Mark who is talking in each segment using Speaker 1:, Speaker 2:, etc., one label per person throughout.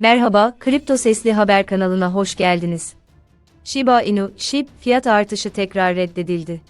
Speaker 1: Merhaba, Kripto Sesli Haber kanalına hoş geldiniz. Shiba Inu, SHIB fiyat artışı tekrar reddedildi.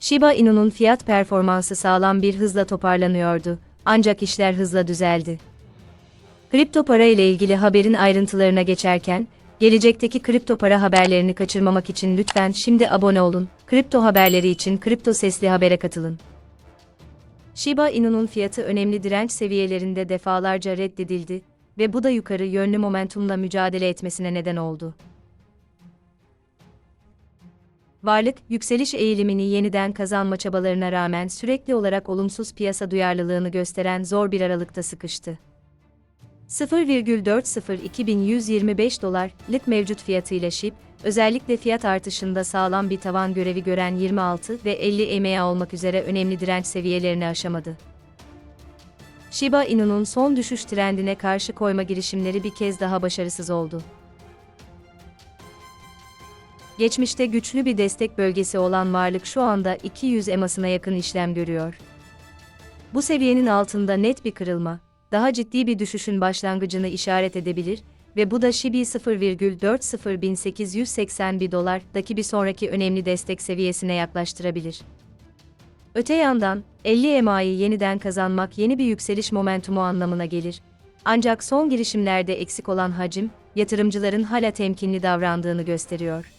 Speaker 1: Shiba Inu'nun fiyat performansı sağlam bir hızla toparlanıyordu, ancak işler hızla düzeldi. Kripto para ile ilgili haberin ayrıntılarına geçerken, gelecekteki kripto para haberlerini kaçırmamak için lütfen şimdi abone olun. Kripto haberleri için Kripto Sesli Haber'e katılın. Shiba Inu'nun fiyatı önemli direnç seviyelerinde defalarca reddedildi ve bu da yukarı yönlü momentumla mücadele etmesine neden oldu. Varlık, yükseliş eğilimini yeniden kazanma çabalarına rağmen sürekli olarak olumsuz piyasa duyarlılığını gösteren zor bir aralıkta sıkıştı. 0,402.125 dolarlık mevcut fiyatıyla SHIB, özellikle fiyat artışında sağlam bir tavan görevi gören 26 ve 50 EMA olmak üzere önemli direnç seviyelerini aşamadı. Shiba Inu'nun son düşüş trendine karşı koyma girişimleri bir kez daha başarısız oldu. Geçmişte güçlü bir destek bölgesi olan varlık şu anda 200 emasına yakın işlem görüyor. Bu seviyenin altında net bir kırılma, daha ciddi bir düşüşün başlangıcını işaret edebilir ve bu da Shibi 0,40881 dolardaki bir sonraki önemli destek seviyesine yaklaştırabilir. Öte yandan, 50 EMA'yı yeniden kazanmak yeni bir yükseliş momentumu anlamına gelir. Ancak son girişimlerde eksik olan hacim, yatırımcıların hala temkinli davrandığını gösteriyor.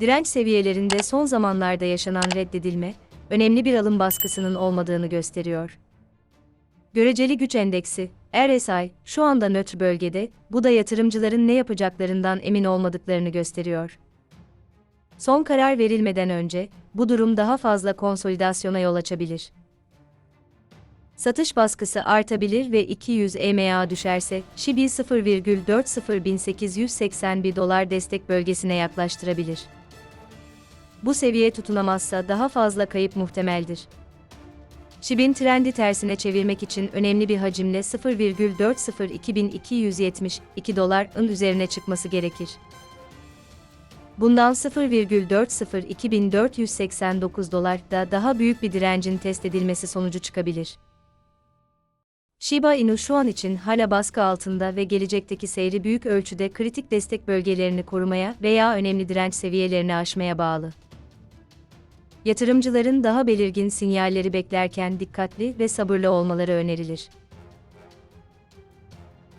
Speaker 1: Direnç seviyelerinde son zamanlarda yaşanan reddedilme, önemli bir alım baskısının olmadığını gösteriyor. Göreceli güç endeksi, RSI, şu anda nötr bölgede, bu da yatırımcıların ne yapacaklarından emin olmadıklarını gösteriyor. Son karar verilmeden önce, bu durum daha fazla konsolidasyona yol açabilir. Satış baskısı artabilir ve 200 EMA düşerse, Shibi 0,40881 dolar destek bölgesine yaklaştırabilir. Bu seviye tutunamazsa daha fazla kayıp muhtemeldir. Shib'in trendi tersine çevirmek için önemli bir hacimle 0,402.272 doların üzerine çıkması gerekir. Bundan 0,402.489 dolar da daha büyük bir direncin test edilmesi sonucu çıkabilir. Shiba Inu şu an için hala baskı altında ve gelecekteki seyri büyük ölçüde kritik destek bölgelerini korumaya veya önemli direnç seviyelerini aşmaya bağlı. Yatırımcıların daha belirgin sinyalleri beklerken dikkatli ve sabırlı olmaları önerilir.